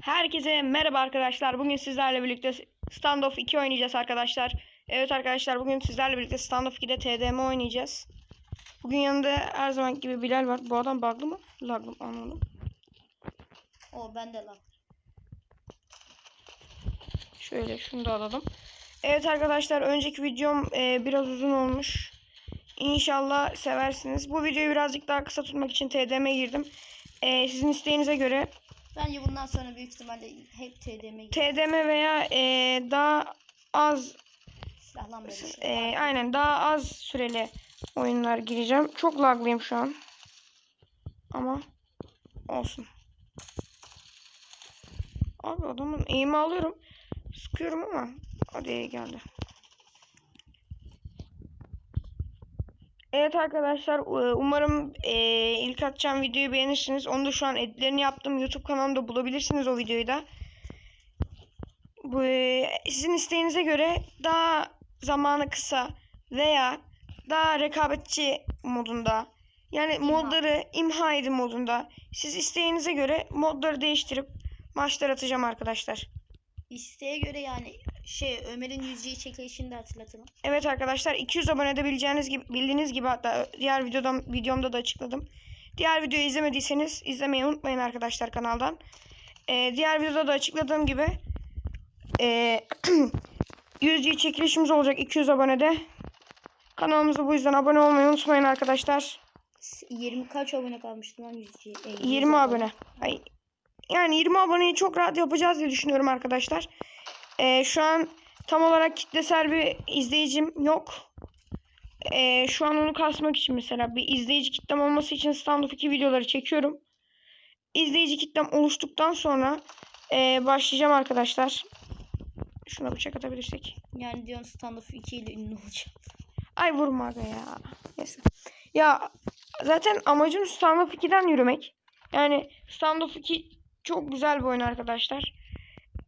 Herkese merhaba arkadaşlar. Bugün sizlerle birlikte Standoff 2 oynayacağız arkadaşlar. Evet arkadaşlar bugün sizlerle birlikte Standoff 2'de TDM oynayacağız. Bugün yanında her zaman gibi Bilal var. Bu adam bug'lı mı? Laglı mı? Anladım. O bende lan. Şöyle şunu da alalım. Evet arkadaşlar önceki videom e, biraz uzun olmuş. İnşallah seversiniz. Bu videoyu birazcık daha kısa tutmak için TDM'e girdim. E, sizin isteğinize göre Bence bundan sonra büyük ihtimalle hep TDM TDM veya e, daha az şey. e, aynen daha az süreli oyunlar gireceğim. Çok laglıyım şu an. Ama olsun. Abi adamın eğimi alıyorum. Sıkıyorum ama hadi geldi. Evet arkadaşlar umarım e, ilk atacağım videoyu beğenirsiniz. Onu da şu an editlerini yaptım. YouTube kanalımda bulabilirsiniz o videoyu da. Bu e, sizin isteğinize göre daha zamanı kısa veya daha rekabetçi modunda yani modları imha edin modunda siz isteğinize göre modları değiştirip maçlar atacağım arkadaşlar. İsteğe göre yani şey Ömer'in yüzüğü çekilişini de hatırlatalım. Evet arkadaşlar 200 abonede bileceğiniz gibi bildiğiniz gibi hatta diğer videodan videomda da açıkladım. Diğer videoyu izlemediyseniz izlemeyi unutmayın arkadaşlar kanaldan. Ee, diğer videoda da açıkladığım gibi ee, 100 çekilişimiz olacak 200 abonede. Kanalımıza bu yüzden abone olmayı unutmayın arkadaşlar. 20 kaç abone kalmıştı lan yüzüğü? E, 100 20 abone. Ay, yani 20 aboneyi çok rahat yapacağız diye düşünüyorum arkadaşlar. Ee, şu an tam olarak kitlesel bir izleyicim yok. Ee, şu an onu kasmak için mesela bir izleyici kitlem olması için stand-up 2 videoları çekiyorum. İzleyici kitlem oluştuktan sonra ee, başlayacağım arkadaşlar. Şuna bıçak atabilirsek. Yani diyorsun standoff 2 ile ünlü olacak. Ay vurma aga ya. Neyse. Ya zaten amacım Stand-Up 2'den yürümek. Yani Stand-Up 2 çok güzel bir oyun arkadaşlar.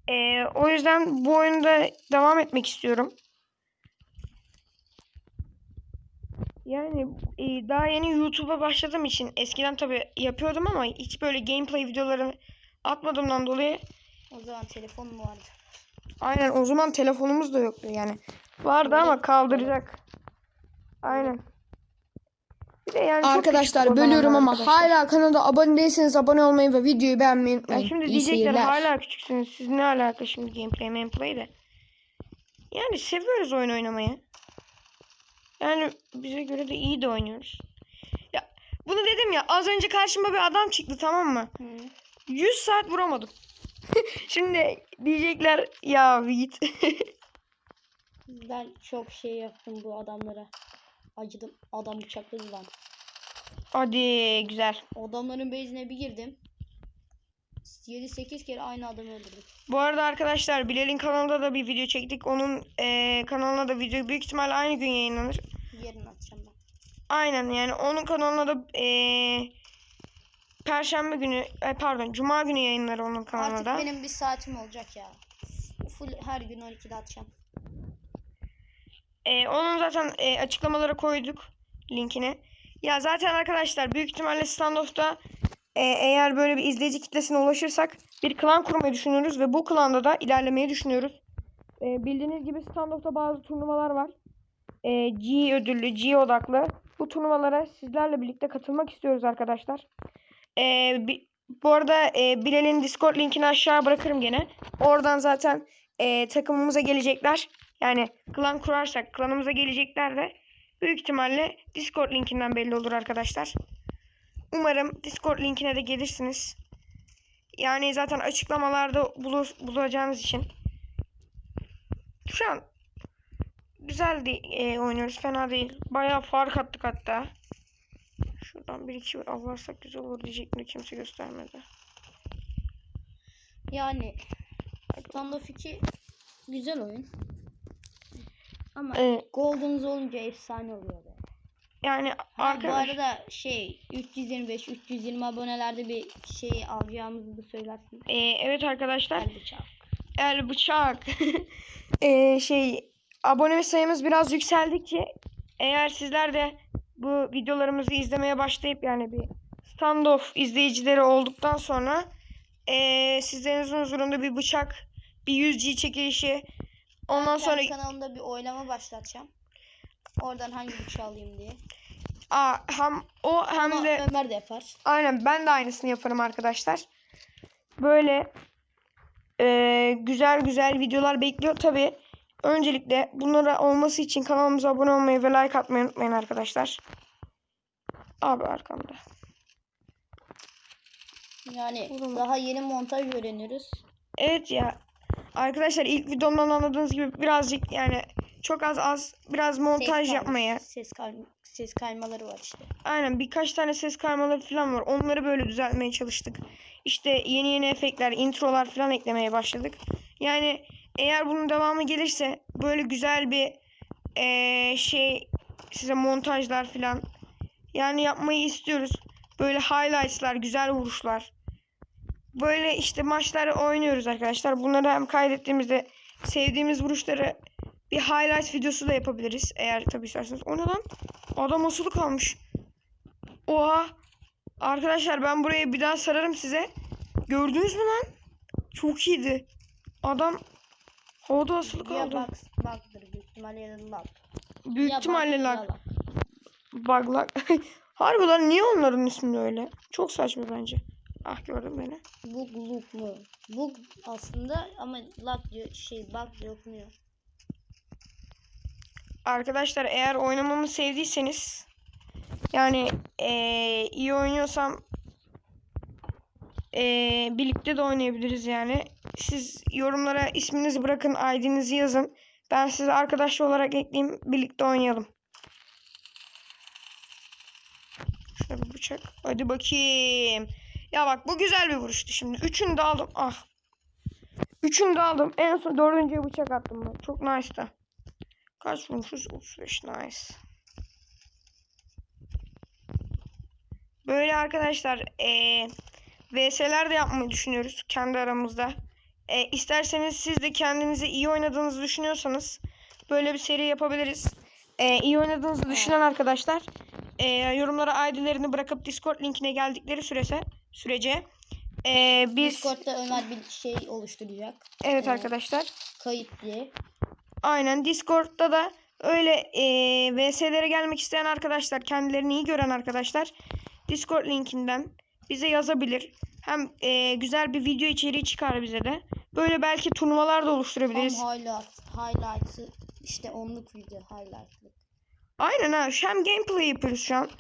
Ee, o yüzden bu oyunda devam etmek istiyorum. Yani e, daha yeni YouTube'a başladığım için eskiden tabii yapıyordum ama hiç böyle gameplay videoları atmadığımdan dolayı O zaman telefon mu vardı? Aynen o zaman telefonumuz da yoktu yani. Vardı ama kaldıracak. Aynen. Bir de yani Arkadaşlar bölüyorum ama arkadaşlar. hala kanala abone değilseniz abone olmayı ve videoyu beğenmeyi Ya unutmayın. şimdi İyi diyecekler seyirler. hala küçüksünüz. Siz ne alaka şimdi gameplay gameplay de. Yani seviyoruz oyun oynamayı. Yani bize göre de iyi de oynuyoruz. Ya bunu dedim ya az önce karşıma bir adam çıktı tamam mı? Hı. 100 saat vuramadım. şimdi diyecekler ya Yiğit. Ben çok şey yaptım bu adamlara. Acıdım. Adam bıçakladı lan. Hadi güzel. Adamların base'ine bir girdim. 7-8 kere aynı adamı öldürdüm. Bu arada arkadaşlar Bilal'in kanalında da bir video çektik. Onun eee, kanalına da video büyük ihtimalle aynı gün yayınlanır. Yarın atacağım ben. Aynen yani onun kanalına da eee Perşembe günü, ay pardon Cuma günü yayınlar onun kanalına Artık da. benim bir saatim olacak ya. Full her gün 12'de atacağım. Eee, onun zaten eee, açıklamalara koyduk linkini. Ya zaten arkadaşlar büyük ihtimalle standoff'ta eee, eğer böyle bir izleyici kitlesine ulaşırsak bir klan kurmayı düşünüyoruz ve bu klanda da ilerlemeyi düşünüyoruz. Eee, bildiğiniz gibi standoff'ta bazı turnuvalar var. Eee, G ödüllü, G odaklı. Bu turnuvalara sizlerle birlikte katılmak istiyoruz arkadaşlar. Eee, bi- bu arada eee, Bilal'in Discord linkini aşağı bırakırım gene. Oradan zaten eee, takımımıza gelecekler. Yani klan kurarsak klanımıza gelecekler de büyük ihtimalle Discord linkinden belli olur arkadaşlar. Umarım Discord linkine de gelirsiniz. Yani zaten açıklamalarda bulur, bulacağınız için. Şu an güzel de, e, oynuyoruz. Fena değil. Bayağı fark attık hatta. Şuradan bir iki avlarsak güzel olur diyecektim kimse göstermedi. Yani Standoff 2 güzel oyun. Ama Ee, Golden's olunca efsane oluyor be. yani Ha, bu arkadaş arada şey 325 320 abonelerde bir şey alacağımızı da söylersin. e, evet arkadaşlar El bıçağı. el bıçak e, şey abone sayımız biraz yükseldikçe eğer sizler de bu videolarımızı izlemeye başlayıp yani bir standoff izleyicileri olduktan sonra eee sizlerin huzurunda bir bıçak, bir 100G çekilişi ondan sonra kanalımda bir oylama başlatacağım. Oradan hangi bıçağı alayım diye. Aa, hem o hem Ama de Ömer de yapar. aynen ben de aynısını yaparım arkadaşlar. Böyle eee, güzel güzel videolar bekliyor. Tabi öncelikle bunlara olması için kanalımıza abone olmayı ve like atmayı unutmayın arkadaşlar. Abi arkamda. Yani daha yeni montaj öğreniyoruz. Evet ya. Arkadaşlar ilk videomdan anladığınız gibi birazcık yani çok az az biraz montaj Ses yapmaya. Ses, kay- ses kaymaları var işte. Aynen birkaç tane ses kaymaları falan var. Onları böyle düzeltmeye çalıştık. İşte yeni yeni efektler, introlar falan eklemeye başladık. Yani eğer bunun devamı gelirse böyle güzel bir eee, şey size montajlar falan yani yapmayı istiyoruz. Böyle highlights'lar, güzel vuruşlar. Böyle işte maçları oynuyoruz arkadaşlar. Bunları hem kaydettiğimizde sevdiğimiz vuruşları bir highlight videosu da yapabiliriz. Eğer tabii isterseniz. O ne lan? Adam asılı kalmış. Oha. Arkadaşlar ben burayı bir daha sararım size. Gördünüz mü lan? Çok iyiydi. Adam havada asılı Ya kaldı. bug, bug'dır büyük ihtimalle ya da lag. Büyük Ya ihtimalle bug, lag. ya lag. Bug'lar. Harbi lan niye onların ismi öyle? Çok saçma bence. Ah gördün beni. Bug loop mu? Bug aslında ama lag diyor şey bug diyor okunuyor. Arkadaşlar eğer oynamamı sevdiyseniz yani eee, iyi oynuyorsam eee, birlikte de oynayabiliriz yani. Siz yorumlara isminizi bırakın, ID'nizi yazın. Ben sizi arkadaş olarak ekleyeyim, birlikte oynayalım. Şöyle bir bıçak. Hadi bakayım. Ya bak bu güzel bir vuruştu şimdi. Üçünü de aldım. Ah. Üçünü de aldım. En son dördüncüye bıçak attım ben. Çok nice'tı. Kaç vurmuşuz? 35 nice. Böyle arkadaşlar eee VS'ler de yapmayı düşünüyoruz kendi aramızda. E, isterseniz siz de kendinizi iyi oynadığınızı düşünüyorsanız böyle bir seri yapabiliriz. E, iyi oynadığınızı düşünen arkadaşlar e, yorumlara ID'lerini bırakıp Discord linkine geldikleri sürese sürece e, biz Discord'da Ömer bir şey oluşturacak. evet e, arkadaşlar Kayıt diye. Aynen Discord'da da öyle eee VS'lere gelmek isteyen arkadaşlar, kendilerini iyi gören arkadaşlar Discord linkinden bize yazabilir. Hem eee, güzel bir video içeriği çıkar bize de. Böyle belki turnuvalar da oluşturabiliriz. highlight, highlight'ı işte onluk video highlight'lık. Aynen ha. Hem gameplay yapıyoruz şu an.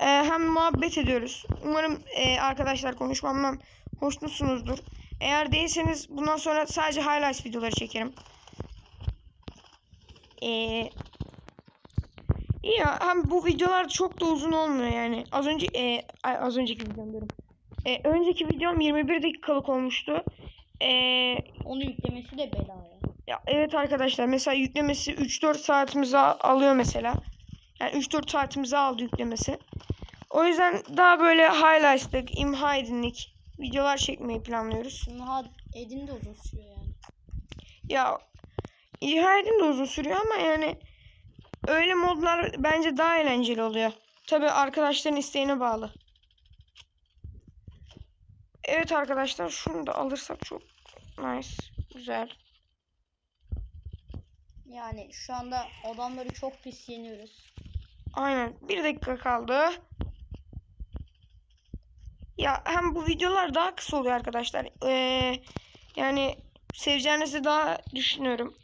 Eee, hem muhabbet ediyoruz. Umarım eee, arkadaşlar konuşmamdan hoşnutsunuzdur. Eğer değilseniz bundan sonra sadece highlights videoları çekerim. Eee iyi ya. Hem bu videolar çok da uzun olmuyor yani. Az önce ay, az önceki videom diyorum. Eee, önceki videom 21 dakikalık olmuştu. Eee Onu yüklemesi de bela ya. ya evet arkadaşlar mesela yüklemesi 3-4 saatimizi al- alıyor mesela. Yani 3-4 saatimizi aldı yüklemesi. O yüzden daha böyle highlights'lık, imha edinlik videolar çekmeyi planlıyoruz. Şimdi ha Edin de uzun sürüyor yani. Ya imha edin de uzun sürüyor ama yani öyle modlar bence daha eğlenceli oluyor. Tabi arkadaşların isteğine bağlı. Evet arkadaşlar şunu da alırsak çok nice, güzel. Yani şu anda adamları çok pis yeniyoruz. Aynen. Bir dakika kaldı. Ya hem bu videolar daha kısa oluyor arkadaşlar. Ee, yani seveceğinizi daha düşünüyorum.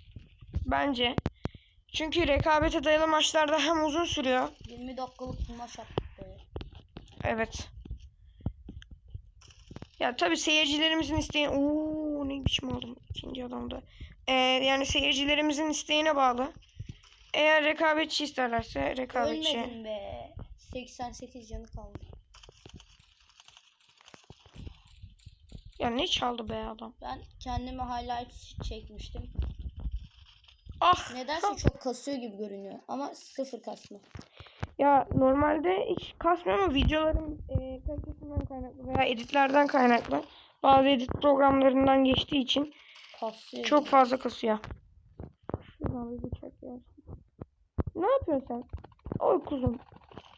Bence. Çünkü rekabete dayalı maçlarda hem uzun sürüyor. 20 dakikalık bir maç yaptık böyle. Evet. Ya tabii seyircilerimizin isteği... Oo ne biçim aldım ikinci adamda. Ee, yani seyircilerimizin isteğine bağlı. Eğer rekabetçi isterlerse rekabetçi. Ölmedim be. 88 canı kaldı. Ya ne çaldı be adam? Ben kendime highlights çekmiştim. Ah. Nedense çok kasıyor gibi görünüyor. Ama sıfır kasma. Ya normalde hiç kasmıyor ama videoların e, kalitesinden kaynaklı veya editlerden kaynaklı. Bazı edit programlarından geçtiği için Kasıyor. çok fazla kasıyor. Şuradan bir bıçak yersin. Ne yapıyorsun sen? Oy kuzum.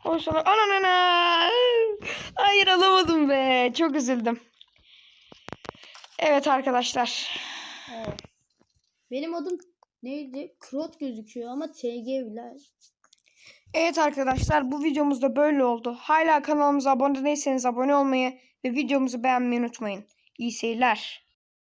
Oy sana. Ananana. Hayır alamadım be. Çok üzüldüm. Evet arkadaşlar. Evet. Benim adım neydi? Krot gözüküyor ama TG bile. Evet arkadaşlar bu videomuz da böyle oldu. Hala kanalımıza abone değilseniz abone olmayı ve videomuzu beğenmeyi unutmayın. İyi seyirler.